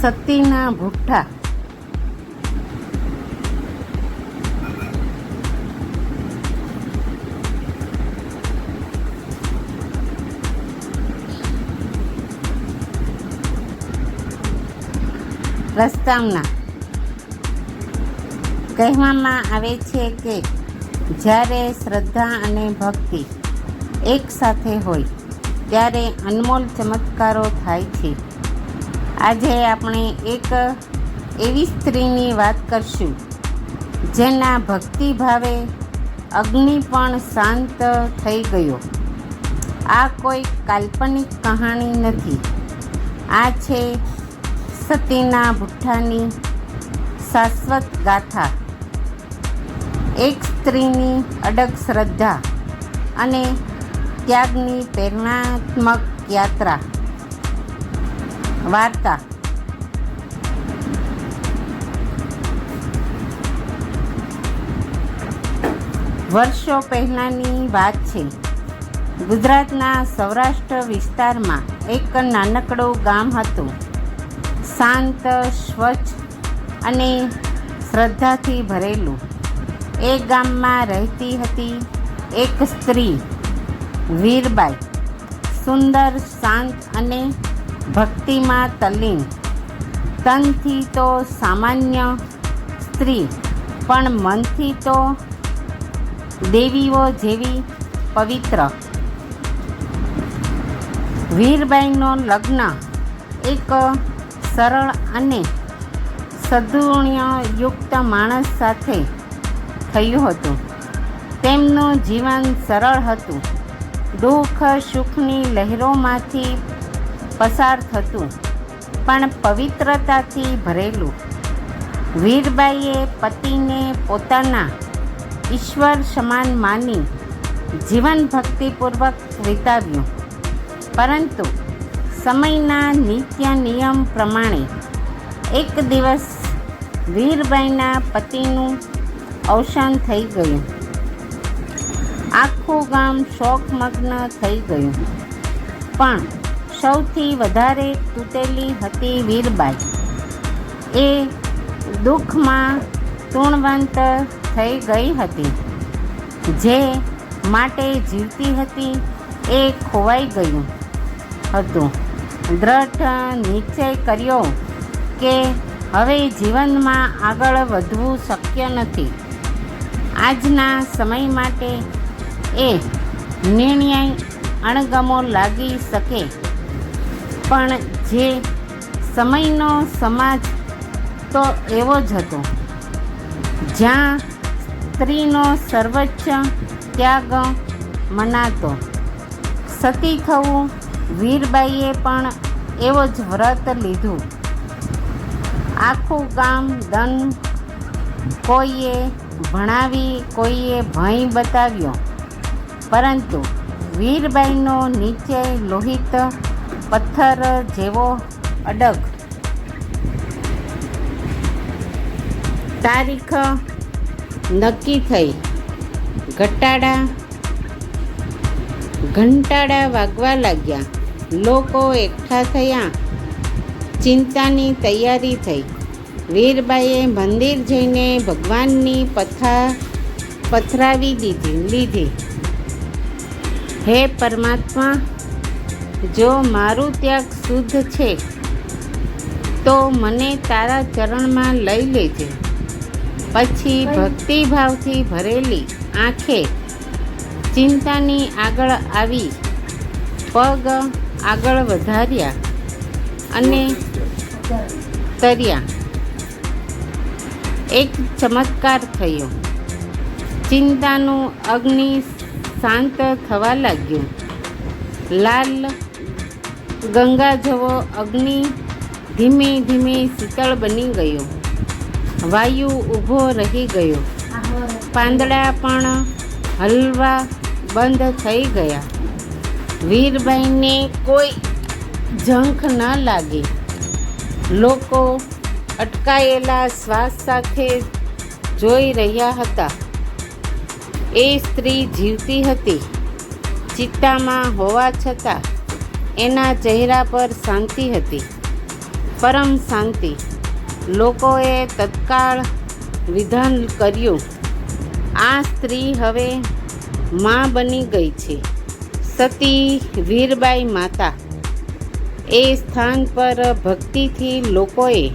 સતીના ભુઠ્ઠા પ્રસ્તાવના કહેવામાં આવે છે કે જ્યારે શ્રદ્ધા અને ભક્તિ એક સાથે હોય, ત્યારે અનમોલ ચમત્કારો થાય છે. આજે આપણે એક એવી સ્ત્રીની વાત કરશું, જેના ભક્તિ ભાવે અગ્નિ પણ શાંત થઈ ગયો. આ કોઈ કાલ્પનિક કહાણી નથી. આ છે સતીના ભુઠ્ઠાની શાશ્વત ગાથા. એક સ્ત્રીની અડગ શ્રદ્ધા અને ત્યાગની પ્રેરણાત્મક યાત્રા. વાર્તા. વર્ષો પહેલાંની વાત છે. ગુજરાતના સૌરાષ્ટ્ર વિસ્તારમાં એક નાનકડું ગામ હતું. શાંત, સ્વચ્છ અને શ્રદ્ધાથી ભરેલું. એ ગામમાં રહેતી હતી એક સ્ત્રી, વીરબાઈ. સુંદર, શાંત અને ભક્તિમાં તલ્લીન તનથી તો સામાન્ય સ્ત્રી, પણ મનથી તો દેવીઓ જેવી પવિત્ર. વીરબાઈનો લગ્ન એક સરળ અને સદુણ્યયુક્ત માણસ સાથે થયું હતું. તેમનું જીવન સરળ હતું. દુઃખ સુખની લહેરોમાંથી પસાર થતું, પણ પવિત્રતાથી ભરેલું. વીરબાઈએ પતિને પોતાના ઈશ્વર સમાન માની જીવન ભક્તિપૂર્વક વિતાવ્યું. પરંતુ સમયના નિત્ય નિયમ પ્રમાણે એક દિવસ વીરબાઈના પતિનું અવસાન થઈ ગયું. આખું ગામ શોકમગ્ન થઈ ગયું. પણ સૌથી વધારે તૂટેલી હતી વીરબાઈ એ દુઃખમાં તૃણવંત થઈ ગઈ હતી. જે માટે જીવતી હતી એ ખોવાઈ ગયું હતું. દ્રઢ નિશ્ચય કર્યો કે હવે જીવનમાં આગળ વધવું શક્ય નથી. આજના સમય માટે એ નિર્ણય અણગમો લાગી શકે. પણ જે સમયનો સમાજ તો એવો જ હતો. જ્યાં સ્ત્રીનો સર્વોચ્ચ ત્યાગ મનાતો. સતી થવું વીરબાઈએ પણ એવો જ વ્રત લીધું. આખું ગામ દન કોઈએ ભણાવી, કોઈએ ભય બતાવ્યો. પરંતુ વીરબાઈનો નીચે લોહિત પથ્થર જેવો અડગ. તારીખ નક્કી થઈ. ઘટાડા. ઘંટાડા વાગવા લાગ્યા. લોકો એકઠા થયા. ચિંતાની તૈયારી થઈ. વીરબાઈએ મંદિર જઈને ભગવાનની પથા પથરાવી દીધી, લીધી. હે પરમાત્મા જો મારું ત્યાગ શુદ્ધ છે તો મને તારા ચરણમાં લઈ લેજે. પછી ભક્તિભાવથી ભરેલી આંખે ચિંતાની આગળ આવી પગ આગળ વધાર્યા અને તર્યા. એક ચમત્કાર થયો. ચિંતાનું અગ્નિ શાંત થવા લાગ્યું. લાલ ગંગા જેવો અગ્નિ ધીમે ધીમે શીતળ બની ગયો. વાયુ ઊભો રહી ગયો. પાંદડા પણ હલવા બંધ થઈ ગયા. વીરબાઈને કોઈ ઝંખ ન લાગી. લોકો અટકાયેલા શ્વાસ સાથે જોઈ રહ્યા હતા. એ સ્ત્રી જીવતી હતી. ચિત્તામાં હોવા છતાં એના ચહેરા પર શાંતિ હતી. પરમ શાંતિ. લોકોએ તત્કાળ વિધાન કર્યું. આ સ્ત્રી હવે માં બની ગઈ છે. સતી વીરબાઈ માતા. એ સ્થાન પર ભક્તિથી લોકોએ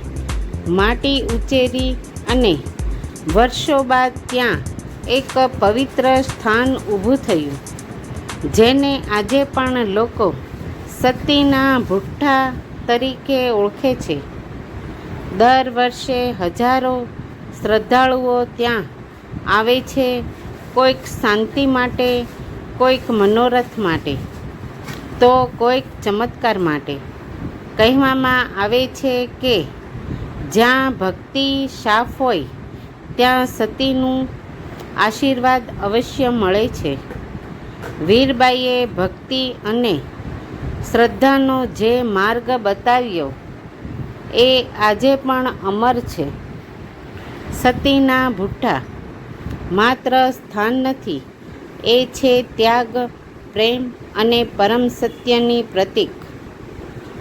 માટી ઉચેરી અને વર્ષો બાદ ત્યાં એક પવિત્ર સ્થાન ઊભું થયું. જેને આજે પણ લોકો સતીના ભુઠ્ઠા તરીકે ઓળખે છે. દર વર્ષે હજારો શ્રદ્ધાળુઓ ત્યાં આવે છે, કોઈક શાંતિ માટે, કોઈક મનોરથ માટે, તો કોઈક ચમત્કાર માટે. કહેવામાં આવે છે કે, જ્યાં ભક્તિ સાફ હોય, ત્યાં સતીનું આશીર્વાદ અવશ્ય મળે છે. વીરબાઈએ ભક્તિ અને શ્રદ્ધાનો જે માર્ગ બતાવ્યો એ આજે પણ અમર છે. સતીના ભુઠ્ઠા માત્ર સ્થાન નથી, એ છે ત્યાગ, પ્રેમ અને પરમ સત્યની પ્રતીક.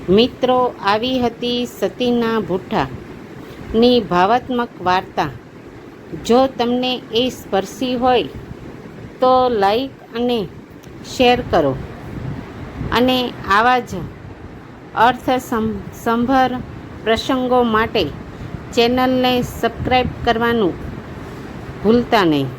મિત્રો, આવી હતી સતીના ભુઠ્ઠાની ભાવાત્મક વાર્તા. જો તમને એ સ્પર્શી હોય તો લાઈક અને શેર કરો. અને આવા જ અર્થ સંભર પ્રસંગો માટે ચેનલને સબસ્ક્રાઈબ કરવાનું ભૂલતા નહીં.